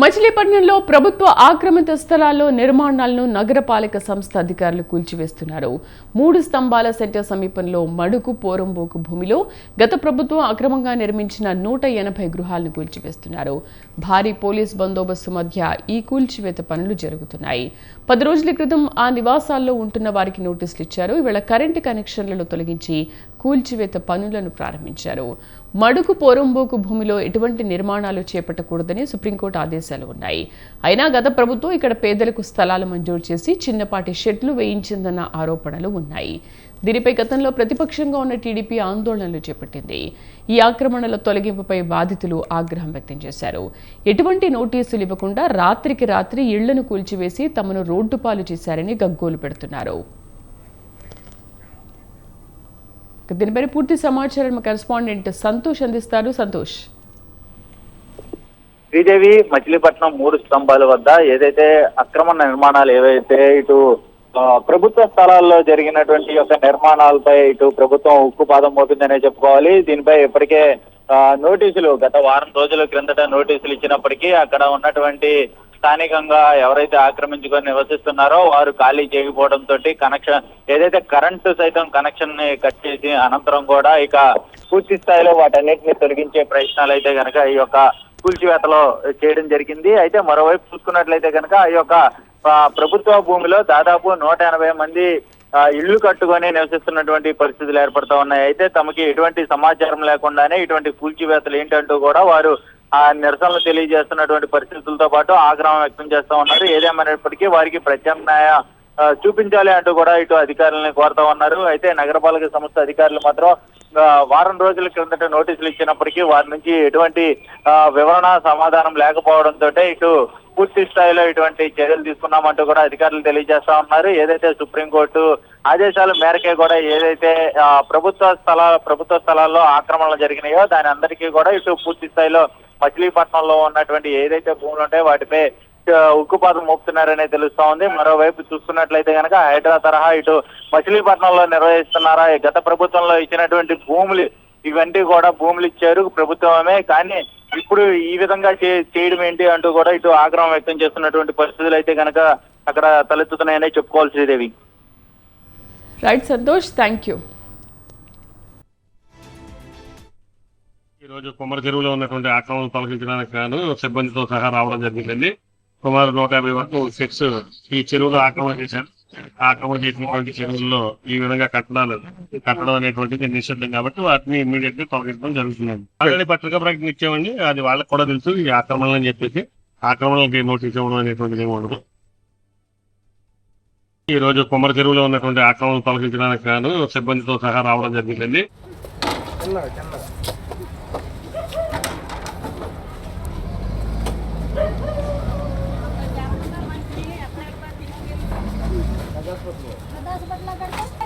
మచిలీపట్నంలో ప్రభుత్వ ఆక్రమిత స్థలాల్లో నిర్మాణాలను నగరపాలక సంస్థ అధికారులు కూల్చివేస్తున్నారు. మూడు స్తంభాల సెంటర్ సమీపంలో మడుకు పోరంబోకు భూమిలో గత ప్రభుత్వం అక్రమంగా నిర్మించిన నూట ఎనభై గృహాలను కూల్చివేస్తున్నారు. భారీ పోలీస్ బందోబస్తు మధ్య ఈ కూల్చివేత పనులు జరుగుతున్నాయి. పది రోజుల క్రితం ఆ నివాసాల్లో ఉంటున్న వారికి నోటీసులు ఇచ్చారు. ఇవాళ కరెంటు కనెక్షన్లను తొలగించి కూల్చివేత పనులను ప్రారంభించారు. మడుగు పోరంబోకు భూమిలో ఎటువంటి నిర్మాణాలు చేపట్టకూడదని సుప్రీంకోర్టు ఆదేశాలు ఉన్నాయి. అయినా గత ప్రభుత్వం ఇక్కడ పేదలకు స్థలాలు మంజూరు చేసి చిన్నపాటి షెడ్లు వేయించిందన్న ఆరోపణలు ఉన్నాయి. దీనిపై గతంలో ప్రతిపక్షంగా ఉన్న టీడీపీ ఆందోళనలు చేపట్టింది. ఈ ఆక్రమణల తొలగింపుపై బాధితులు ఆగ్రహం వ్యక్తం చేశారు. ఎటువంటి నోటీసులు ఇవ్వకుండా రాత్రికి రాత్రి ఇళ్ళను కూల్చివేసి తమను రోడ్డు పాలు చేశారని గగ్గోలు పెడుతున్నారు. దీనిపై పూర్తి సమాచారం కరెస్పాండెంట్ సంతోష్ అందిస్తారు. సంతోష్. శ్రీదేవి మచిలీపట్నం మూడు స్తంభాల వద్ద ఏదైతే అక్రమ నిర్మాణాలు ఏవైతే ఇటు ప్రభుత్వ స్థలాల్లో జరిగినటువంటి యొక్క నిర్మాణాలపై ఇటు ప్రభుత్వం ఉక్కుపాదం మోపిందనే చెప్పుకోవాలి. దీనిపై ఇప్పటికే నోటీసులు గత వారం రోజుల క్రిందట నోటీసులు ఇచ్చినప్పటికీ అక్కడ ఉన్నటువంటి స్థానికంగా ఎవరైతే ఆక్రమించుకొని నివసిస్తున్నారో వారు ఖాళీ చేయకపోవడంతో కనెక్షన్ ఏదైతే కరెంటు సైతం కనెక్షన్ని కట్ చేసి అనంతరం కూడా ఇక పూర్తి స్థాయిలో వాటన్నిటిని తొలగించే ప్రయత్నాలు అయితే కనుక ఈ యొక్క కూల్చివేతలో చేయడం జరిగింది. అయితే మరోవైపు చూసుకున్నట్లయితే కనుక ఈ యొక్క ప్రభుత్వ భూమిలో దాదాపు నూట ఎనభై మంది ఆ, ఇళ్ళు కట్టుకొని నివసిస్తున్నటువంటి పరిస్థితులు ఏర్పడతా ఉన్నాయి. అయితే తమకి ఎటువంటి సమాచారం లేకుండానే ఇటువంటి కూల్చివేతలు ఏంటంటూ కూడా వారు ఆ నిరసనలు తెలియజేస్తున్నటువంటి పరిస్థితులతో పాటు ఆగ్రహం వ్యక్తం చేస్తా ఉన్నారు. ఏదేమైనప్పటికీ వారికి ప్రత్యామ్నాయ చూపించాలి అంటూ కూడా ఇటు అధికారులను కోరుతా ఉన్నారు. అయితే నగరపాలక సంస్థ అధికారులు మాత్రం వారం రోజుల క్రిందట నోటీసులు ఇచ్చినప్పటికీ వారి నుంచి ఎటువంటి ఆ, వివరణ సమాధానం లేకపోవడంతో ఇటు పూర్తి స్థాయిలో ఇటువంటి చర్యలు తీసుకున్నామంటూ కూడా అధికారులు తెలియజేస్తా ఉన్నారు. ఏదైతే సుప్రీంకోర్టు ఆదేశాల మేరకే కూడా ఏదైతే ఆ, ప్రభుత్వ స్థల ప్రభుత్వ స్థలాల్లో ఆక్రమణలు జరిగినాయో దాని అందరికీ కూడా ఇటు పూర్తి స్థాయిలో మచిలీపట్నంలో ఉన్నటువంటి ఏదైతే భూములు ఉంటాయో వాటిపై ఉక్కుపాతం మోపుతున్నారనే తెలుస్తా ఉంది. మరోవైపు చూస్తున్నట్లయితే కనుక హైదరాబాద్ తరహా ఇటు మచిలీపట్నంలో నిర్వహిస్తున్నారా? గత ప్రభుత్వంలో ఇచ్చినటువంటి భూములు ఇవన్నీ కూడా భూములు ఇచ్చారు ప్రభుత్వమే. కానీ ఇప్పుడు ఈ విధంగా చే- చేయడం ఏంటి అంటూ కూడా ఇటు ఆగ్రహం వ్యక్తం చేస్తున్నటువంటి పరిస్థితులు అయితే కనుక అక్కడ తలెత్తుతున్నాయని చెప్పుకోవాలి Sridevi right Santosh thank you ఈ రోజు కుమ్మరి చెరువులో ఉన్నటువంటి ఆక్రమణలు తొలగించడానికి గాను సిబ్బందితో సహా రావడం జరిగిందండి. సుమారు నూట యాభై వరకు సెట్స్ ఈ చెరువులో ఆక్రమణ చేశారు. ఆక్రమణ చేసినటువంటి చెరువుల్లో ఈ విధంగా కట్టడాలు కట్టడం అనేటువంటిది నిషిద్ధం కాబట్టి వాటిని ఇమ్మీడియట్గా తొలగించడం జరుగుతుందండి. ఆల్రెడీ పత్రికా ప్రకటన ఇచ్చామండి. అది వాళ్ళకి కూడా తెలుసు ఈ ఆక్రమణ అని చెప్పేసి. ఆక్రమణలకి నోటీస్ ఇవ్వడం అనేటువంటిది ఏమి ఉండదు. ఈ రోజు కుమ్మరి చెరువులో ఉన్నటువంటి ఆక్రమణలు తొలగించడానికి గాను సిబ్బందితో సహా రావడం జరిగిందండి. दस पटला दस पटला